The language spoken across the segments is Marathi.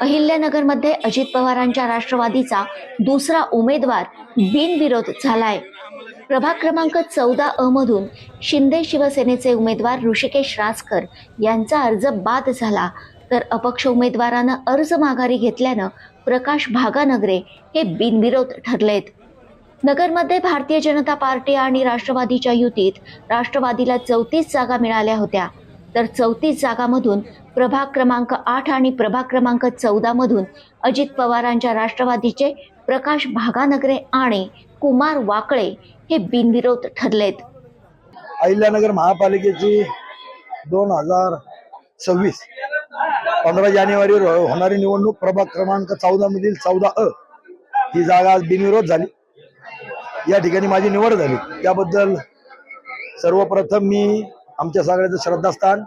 अहिल्यानगरमध्ये अजित पवारांच्या राष्ट्रवादीचा दुसरा उमेदवार बिनविरोध झालाय. प्रभाग क्रमांक चौदा अ मधून शिंदे शिवसेनेचे उमेदवार ऋषिकेश राजकर यांचा अर्ज बाद झाला. तर अपक्ष उमेदवारानं अर्ज माघारी घेतल्यानं प्रकाश भागानगरे हे बिनविरोध ठरलेत. नगरमध्ये भारतीय जनता पार्टी आणि राष्ट्रवादीच्या युतीत राष्ट्रवादीला चौतीस जागा मिळाल्या होत्या. तर चौतीस जागामधून प्रभाग क्रमांक आठ आणि प्रभाग क्रमांक चौदामधून अजित पवारांच्या राष्ट्रवादीचे प्रकाश भागानगरे आणि कुमार वाकळे हे बिनविरोध ठरलेत. अहिल्यानगर महापालिकेची दोन हजार सव्वीस पंधरा जानेवारीवर होणारी निवडणूक प्रभाग क्रमांक चौदा मधील चौदा अ ही जागा आज बिनविरोध झाली. या ठिकाणी माझी निवड झाली. त्याबद्दल सर्वप्रथम मी आमच्या सगळ्याचं श्रद्धास्थान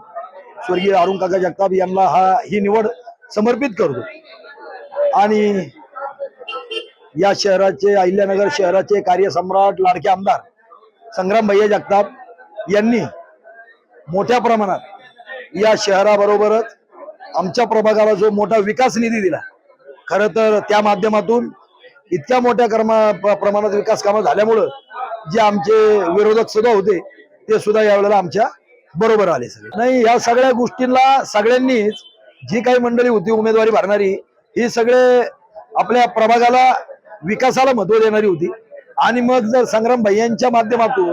स्वर्गीय अरुण काका जगताप यांना हा ही निवड समर्पित करतो. आणि या शहराचे अहिल्यानगर शहराचे कार्यसम्राट लाडके आमदार संग्राम भैया जगताप यांनी मोठ्या प्रमाणात या शहराबरोबरच आमच्या प्रभागाला जो मोठा विकास निधी दिला खर तर त्या माध्यमातून इतक्या मोठ्या कर्मा प्रमाणात विकास कामं झाल्यामुळं जे आमचे विरोधक सुद्धा होते ते सुद्धा यावेळेला आमच्या बरोबर आले सगळे. नाही या सगळ्या गोष्टींना सगळ्यांनीच जी काही मंडळी होती उमेदवारी भरणारी ही सगळे आपल्या प्रभागाला विकासाला महत्त्व देणारी होती. आणि मग जर संग्राम भैयांच्या माध्यमातून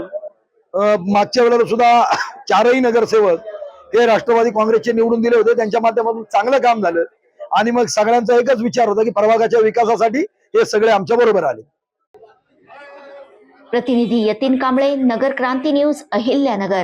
मागच्या वेळेला सुद्धा चारही नगरसेवक हे राष्ट्रवादी काँग्रेसचे निवडून दिले होते. त्यांच्या माध्यमातून चांगलं काम झालं. आणि मग सगळ्यांचा एकच विचार होता की प्रभागाच्या विकासासाठी हे सगळे आमच्या बरोबर आले. प्रतिनिधी यतीन कांबळे नगर क्रांती न्यूज अहिल्यानगर.